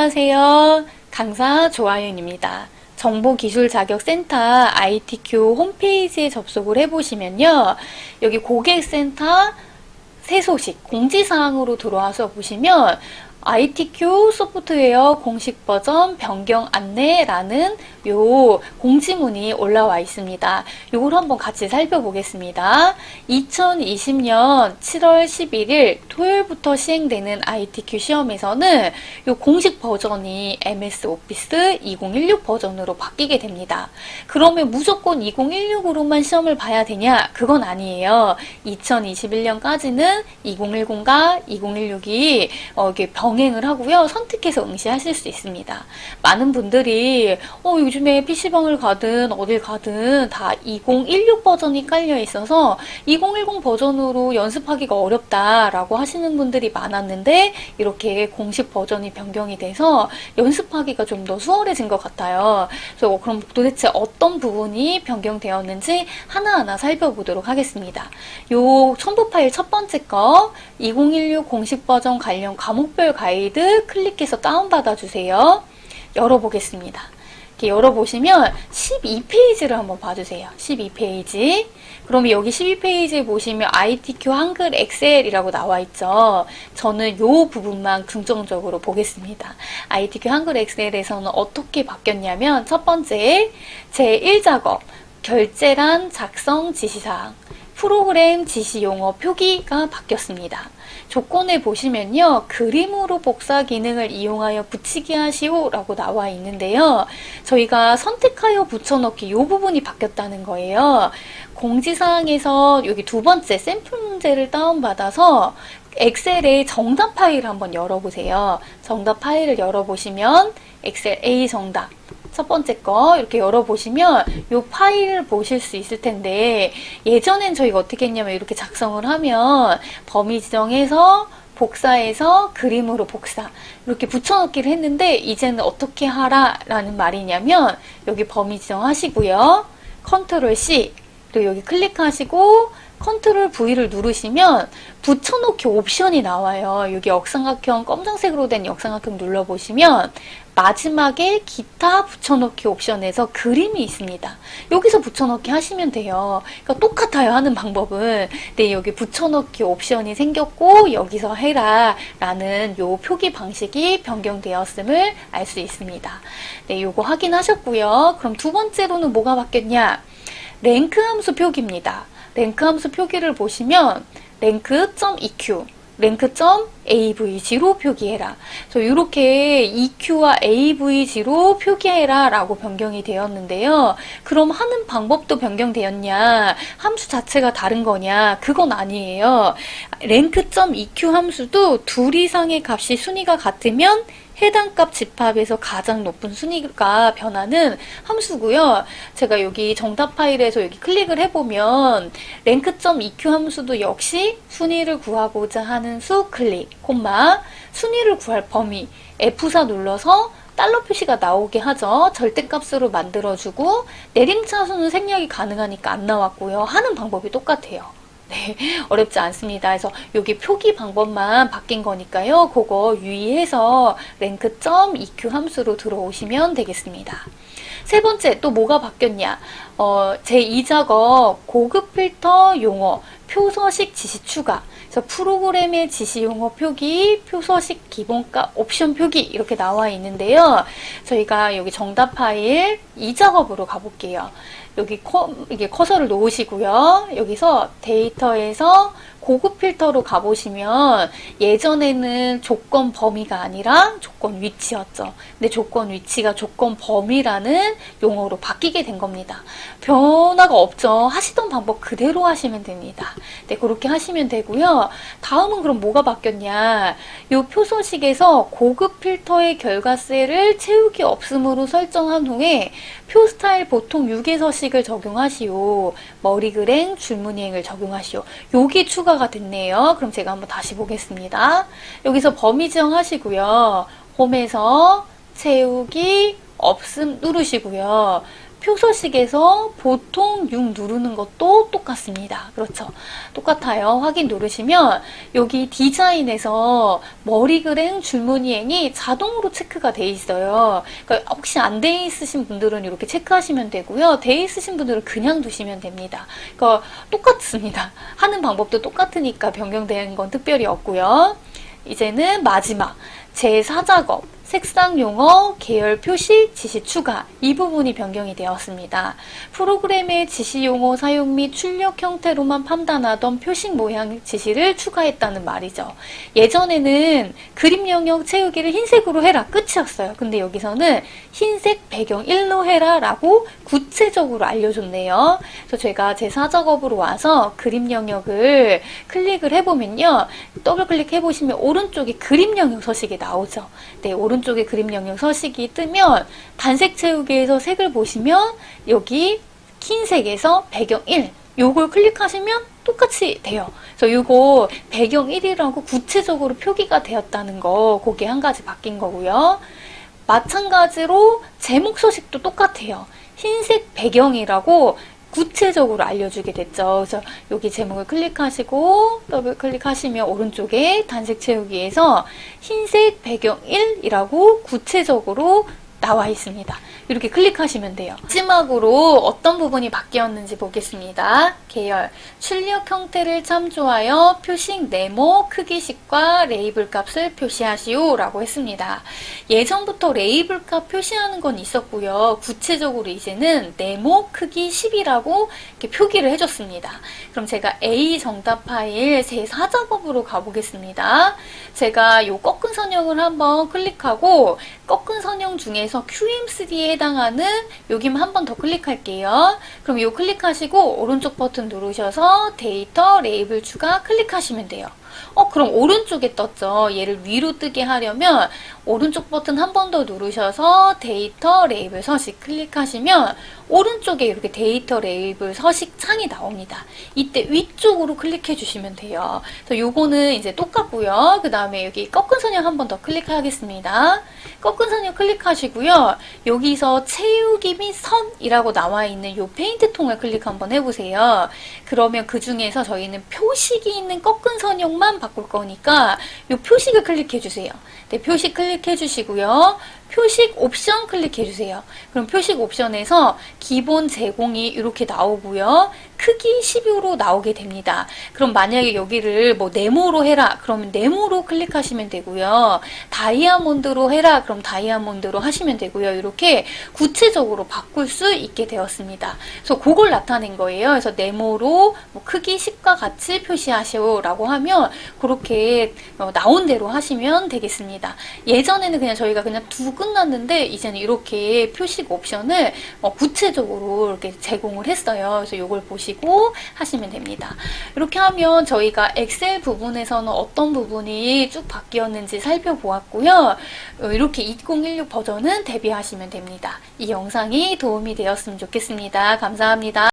안녕하세요. 강사 조아윤입니다. 정보기술자격센터 ITQ 홈페이지에 접속을 해보시면요. 여기 고객센터 새 소식 공지사항으로 들어와서 보시면 ITQ 소프트웨어 공식 버전 변경 안내라는 요 공지문이 올라와 있습니다. 요걸 한번 같이 살펴보겠습니다. 2020년 7월 11일 토요일부터 시행되는 ITQ 시험에서는 요 공식 버전이 MS 오피스 2016 버전으로 바뀌게 됩니다. 그러면 무조건 2016으로만 시험을 봐야 되냐? 그건 아니에요. 2021년까지는 2010과 2016이 어, 이게 병행을 하고요. 선택해서 응시하실 수 있습니다. 많은 분들이 어, 요즘에 PC방을 가든 어딜 가든 다 2016 버전이 깔려 있어서 2010 버전으로 연습하기가 어렵다라고 하시는 분들이 많았는데 이렇게 공식 버전이 변경이 돼서 연습하기가 좀 더 수월해진 것 같아요. 그래서 그럼 도대체 어떤 부분이 변경되었는지 하나하나 살펴보도록 하겠습니다. 요 첨부 파일 첫 번째 거 2016 공식 버전 관련 과목별 가이드 클릭해서 다운받아 주세요. 열어보겠습니다. 이렇게 열어보시면 12페이지를 한번 봐주세요. 12페이지. 그러면 여기 12페이지에 보시면 ITQ 한글 엑셀이라고 나와 있죠. 저는 이 부분만 긍정적으로 보겠습니다. ITQ 한글 엑셀에서는 어떻게 바뀌었냐면 첫 번째 제1작업 결제란 작성 지시사항 프로그램 지시 용어 표기가 바뀌었습니다. 조건에 보시면요. 그림으로 복사 기능을 이용하여 붙이기 하시오 라고 나와 있는데요. 저희가 선택하여 붙여넣기 이 부분이 바뀌었다는 거예요. 공지사항에서 여기 두 번째 샘플 문제를 다운받아서 엑셀의 정답 파일을 한번 열어보세요. 정답 파일을 열어보시면 엑셀 A 정답 첫 번째 거 이렇게 열어보시면 이 파일을 보실 수 있을 텐데 예전엔 저희가 어떻게 했냐면 이렇게 작성을 하면 범위 지정해서 복사해서 그림으로 복사 이렇게 붙여넣기를 했는데 이제는 어떻게 하라 라는 말이냐면 여기 범위 지정하시고요. 컨트롤 C 그리고 여기 클릭하시고 컨트롤 V를 누르시면 붙여넣기 옵션이 나와요. 여기 역삼각형 검정색으로 된 역삼각형 눌러보시면 마지막에 기타 붙여넣기 옵션에서 그림이 있습니다. 여기서 붙여넣기 하시면 돼요. 그러니까 똑같아요. 하는 방법은. 근데 여기 붙여넣기 옵션이 생겼고 여기서 해라 라는 요 표기 방식이 변경되었음을 알 수 있습니다. 네, 요거 확인하셨고요. 그럼 두 번째로는 뭐가 바뀌었냐? 랭크 함수 표기입니다. 랭크 함수 표기를 보시면 랭크.eq 랭크.avg로 표기해라. 그래서 이렇게 EQ와 AVG로 표기해라 라고 변경이 되었는데요. 그럼 하는 방법도 변경되었냐? 함수 자체가 다른 거냐? 그건 아니에요. 랭크.eq 함수도 둘 이상의 값이 순위가 같으면 해당 값 집합에서 가장 높은 순위가 변하는 함수고요. 제가 여기 정답 파일에서 여기 클릭을 해보면 랭크.eq 함수도 역시 순위를 구하고자 하는 수 클릭, 콤마, 순위를 구할 범위, F4 눌러서 달러 표시가 나오게 하죠. 절대값으로 만들어주고 내림차순은 생략이 가능하니까 안 나왔고요. 하는 방법이 똑같아요. 네, 어렵지 않습니다. 그래서 여기 표기 방법만 바뀐 거니까요. 그거 유의해서 랭크.eq 함수로 들어오시면 되겠습니다. 세 번째 또 뭐가 바뀌었냐? 어, 제2작업 고급 필터 용어 표서식 지시 추가. 그래서 프로그램의 지시 용어 표기, 표서식 기본값 옵션 표기 이렇게 나와 있는데요. 저희가 여기 정답 파일 이 작업으로 가볼게요. 여기 커, 이게 커서를 놓으시고요. 여기서 데이터에서 고급 필터로 가보시면 예전에는 조건 범위가 아니라 조건 위치였죠. 근데 조건 위치가 조건 범위라는 용어로 바뀌게 된 겁니다. 변화가 없죠. 하시던 방법 그대로 하시면 됩니다. 네, 그렇게 하시면 되고요. 다음은 그럼 뭐가 바뀌었냐. 이 표소식에서 고급 필터의 결과세를 채우기 없음으로 설정한 후에 표 스타일 보통 6에서 식을 적용하시오. 머리글행, 줄무늬행을 적용하시오. 여기 추가가 됐네요. 그럼 제가 한번 다시 보겠습니다. 여기서 범위 지정하시고요. 홈에서 채우기 없음 누르시고요. 표서식에서 보통 6 누르는 것도 똑같습니다. 그렇죠. 똑같아요. 확인 누르시면 여기 디자인에서 머리글행, 줄무늬행이 자동으로 체크가 돼 있어요. 그러니까 혹시 안 돼 있으신 분들은 이렇게 체크하시면 되고요. 돼 있으신 분들은 그냥 두시면 됩니다. 그러니까 똑같습니다. 하는 방법도 똑같으니까 변경된 건 특별히 없고요. 이제는 마지막 제4작업 색상 용어, 계열 표시, 지시 추가 이 부분이 변경이 되었습니다. 프로그램의 지시 용어 사용 및 출력 형태로만 판단하던 표식 모양 지시를 추가했다는 말이죠. 예전에는 그림 영역 채우기를 흰색으로 해라 끝이었어요. 근데 여기서는 흰색 배경 1로 해라 라고 구체적으로 알려줬네요. 그래서 제가 제4작업으로 와서 그림 영역을 클릭을 해보면요. 더블 클릭해보시면 오른쪽에 그림 영역 서식이 나오죠. 네, 오른 쪽에 그림 영역 서식이 뜨면 단색 채우기에서 색을 보시면 여기 흰색에서 배경 1 요걸 클릭하시면 똑같이 돼요. 그래서 요거 배경 1이라고 구체적으로 표기가 되었다는 거 그게 한 가지 바뀐 거고요. 마찬가지로 제목 서식도 똑같아요. 흰색 배경이라고 구체적으로 알려주게 됐죠. 그래서 여기 제목을 클릭하시고 더블 클릭하시면 오른쪽에 단색 채우기에서 흰색 배경 1이라고 구체적으로 나와 있습니다. 이렇게 클릭하시면 돼요. 마지막으로 어떤 부분이 바뀌었는지 보겠습니다. 계열, 출력 형태를 참조하여 표식 네모 크기식과 레이블 값을 표시하시오 라고 했습니다. 예전부터 레이블 값 표시하는 건 있었고요. 구체적으로 이제는 네모 크기 10이라고 이렇게 표기를 해줬습니다. 그럼 제가 A 정답 파일 제 4작업으로 가보겠습니다. 제가 이 꺾은 선형을 한번 클릭하고 꺾은 선형 중에 서 QM3에 해당하는 여기만 한 번 더 클릭할게요. 그럼 이 클릭하시고 오른쪽 버튼 누르셔서 데이터 레이블 추가 클릭하시면 돼요. 어, 그럼 오른쪽에 떴죠. 얘를 위로 뜨게 하려면 오른쪽 버튼 한 번 더 누르셔서 데이터 레이블 서식 클릭하시면 오른쪽에 이렇게 데이터 레이블 서식 창이 나옵니다. 이때 위쪽으로 클릭해 주시면 돼요. 그래서 요거는 이제 똑같고요. 그 다음에 여기 꺾은 선형 한 번 더 클릭하겠습니다. 꺾은 선형 클릭하시고요. 여기서 채우기 및 선이라고 나와 있는 요 페인트 통을 클릭 한번 해보세요. 그러면 그 중에서 저희는 표식이 있는 꺾은 선형 만 바꿀 거니까 요 표식을 클릭해 주세요. 네, 표식 클릭해 주시고요. 표식 옵션 클릭해 주세요. 그럼 표식 옵션에서 기본 제공이 이렇게 나오고요. 크기 12로 나오게 됩니다. 그럼 만약에 여기를 뭐 네모로 해라. 그러면 네모로 클릭하시면 되고요. 다이아몬드로 해라. 그럼 다이아몬드로 하시면 되고요. 이렇게 구체적으로 바꿀 수 있게 되었습니다. 그래서 그걸 나타낸 거예요. 그래서 네모로 뭐 크기 10과 같이 표시하시오라고 하면 그렇게 어, 나온 대로 하시면 되겠습니다. 예전에는 그냥 저희가 그냥 두 끝났는데 이제는 이렇게 표식 옵션을 어, 구체적으로 이렇게 제공을 했어요. 그래서 이걸 보시 고 하시면 됩니다. 이렇게 하면 저희가 엑셀 부분에서는 어떤 부분이 쭉 바뀌었는지 살펴보았고요. 어, 이렇게 2016 버전은 대비하시면 됩니다. 이 영상이 도움이 되었으면 좋겠습니다. 감사합니다.